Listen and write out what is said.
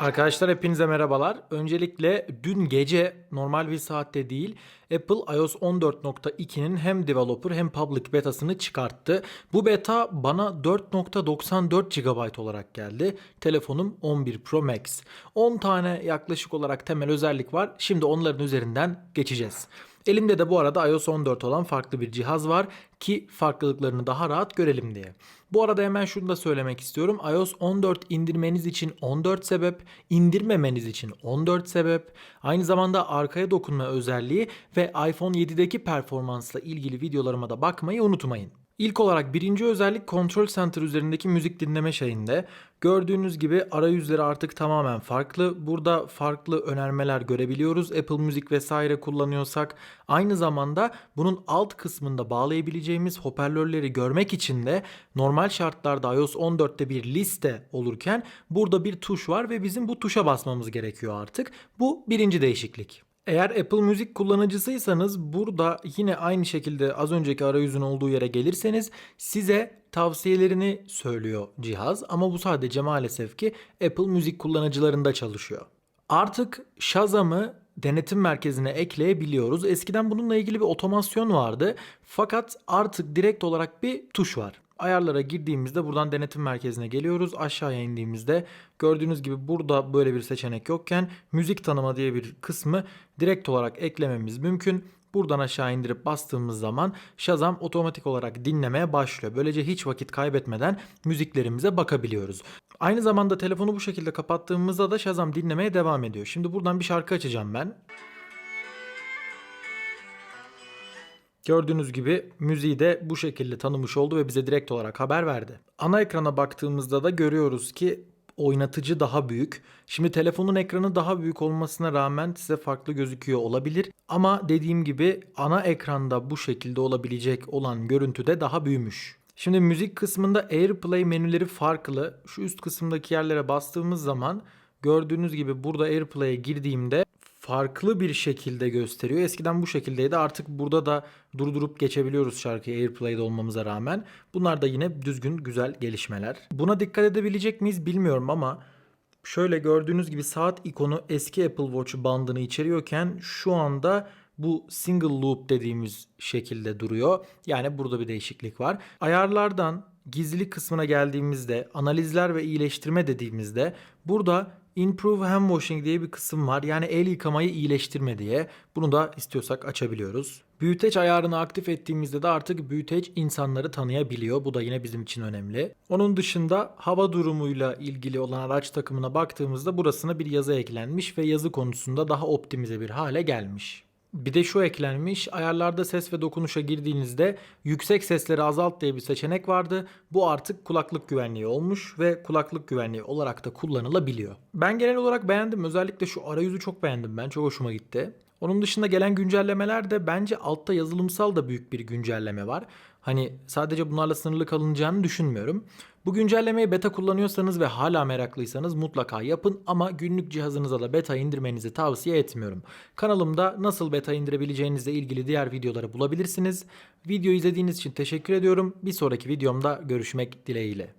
Arkadaşlar hepinize merhabalar. Öncelikle dün gece normal bir saatte değil Apple iOS 14.2'nin hem developer hem public betasını çıkarttı. Bu beta bana 4.94 GB olarak geldi. Telefonum 11 Pro Max. 10 tane yaklaşık olarak temel özellik var. Şimdi onların üzerinden geçeceğiz. Elimde de bu arada iOS 14 olan farklı bir cihaz var ki farklılıklarını daha rahat görelim diye. Bu arada hemen şunu da söylemek istiyorum. iOS 14 indirmeniz için 14 sebep, indirmemeniz için 14 sebep, aynı zamanda arkaya dokunma özelliği ve iPhone 7'deki performansla ilgili videolarıma da bakmayı unutmayın. İlk olarak birinci özellik Control Center üzerindeki müzik dinleme şeyinde. Gördüğünüz gibi arayüzleri artık tamamen farklı. Burada farklı önermeler görebiliyoruz. Apple Müzik vesaire kullanıyorsak. Aynı zamanda bunun alt kısmında bağlayabileceğimiz hoparlörleri görmek için de normal şartlarda iOS 14'te bir liste olurken burada bir tuş var ve bizim bu tuşa basmamız gerekiyor artık. Bu birinci değişiklik. Eğer Apple Müzik kullanıcısıysanız burada yine aynı şekilde az önceki arayüzün olduğu yere gelirseniz size tavsiyelerini söylüyor cihaz ama bu sadece maalesef ki Apple Müzik kullanıcılarında çalışıyor. Artık Shazam'ı denetim merkezine ekleyebiliyoruz. Eskiden bununla ilgili bir otomasyon vardı. Fakat artık direkt olarak bir tuş var. Ayarlara girdiğimizde buradan denetim merkezine geliyoruz. Aşağıya indiğimizde gördüğünüz gibi burada böyle bir seçenek yokken müzik tanıma diye bir kısmı direkt olarak eklememiz mümkün. Buradan aşağı indirip bastığımız zaman Shazam otomatik olarak dinlemeye başlıyor. Böylece hiç vakit kaybetmeden müziklerimize bakabiliyoruz. Aynı zamanda telefonu bu şekilde kapattığımızda da Shazam dinlemeye devam ediyor. Şimdi buradan bir şarkı açacağım ben. Gördüğünüz gibi müziği de bu şekilde tanımış oldu ve bize direkt olarak haber verdi. Ana ekrana baktığımızda da görüyoruz ki oynatıcı daha büyük. Şimdi telefonun ekranı daha büyük olmasına rağmen size farklı gözüküyor olabilir. Ama dediğim gibi ana ekranda bu şekilde olabilecek olan görüntü de daha büyümüş. Şimdi müzik kısmında AirPlay menüleri farklı. Şu üst kısımdaki yerlere bastığımız zaman gördüğünüz gibi burada AirPlay'e girdiğimde farklı bir şekilde gösteriyor. Eskiden bu şekildeydi. Artık burada da durdurup geçebiliyoruz şarkıyı AirPlay'de olmamıza rağmen. Bunlar da yine düzgün güzel gelişmeler. Buna dikkat edebilecek miyiz bilmiyorum ama şöyle gördüğünüz gibi saat ikonu eski Apple Watch bandını içeriyorken şu anda bu single loop dediğimiz şekilde duruyor. Yani burada bir değişiklik var. Ayarlardan gizli kısmına geldiğimizde analizler ve iyileştirme dediğimizde burada Improve Hand Washing diye bir kısım var. Yani el yıkamayı iyileştirme diye. Bunu da istiyorsak açabiliyoruz. Büyüteç ayarını aktif ettiğimizde de artık büyüteç insanları tanıyabiliyor. Bu da yine bizim için önemli. Onun dışında hava durumuyla ilgili olan araç takımına baktığımızda burasına bir yazı eklenmiş ve yazı konusunda daha optimize bir hale gelmiş. Bir de şu eklenmiş. Ayarlarda ses ve dokunuşa girdiğinizde yüksek sesleri azalt diye bir seçenek vardı. Bu artık kulaklık güvenliği olmuş ve kulaklık güvenliği olarak da kullanılabiliyor. Ben genel olarak beğendim. Özellikle şu arayüzü çok beğendim ben. Çok hoşuma gitti. Onun dışında gelen güncellemeler de bence altta yazılımsal da büyük bir güncelleme var. Hani sadece bunlarla sınırlı kalınacağını düşünmüyorum. Bu güncellemeyi beta kullanıyorsanız ve hala meraklıysanız mutlaka yapın ama günlük cihazınıza da beta indirmenizi tavsiye etmiyorum. Kanalımda nasıl beta indirebileceğinizle ilgili diğer videoları bulabilirsiniz. Video izlediğiniz için teşekkür ediyorum. Bir sonraki videomda görüşmek dileğiyle.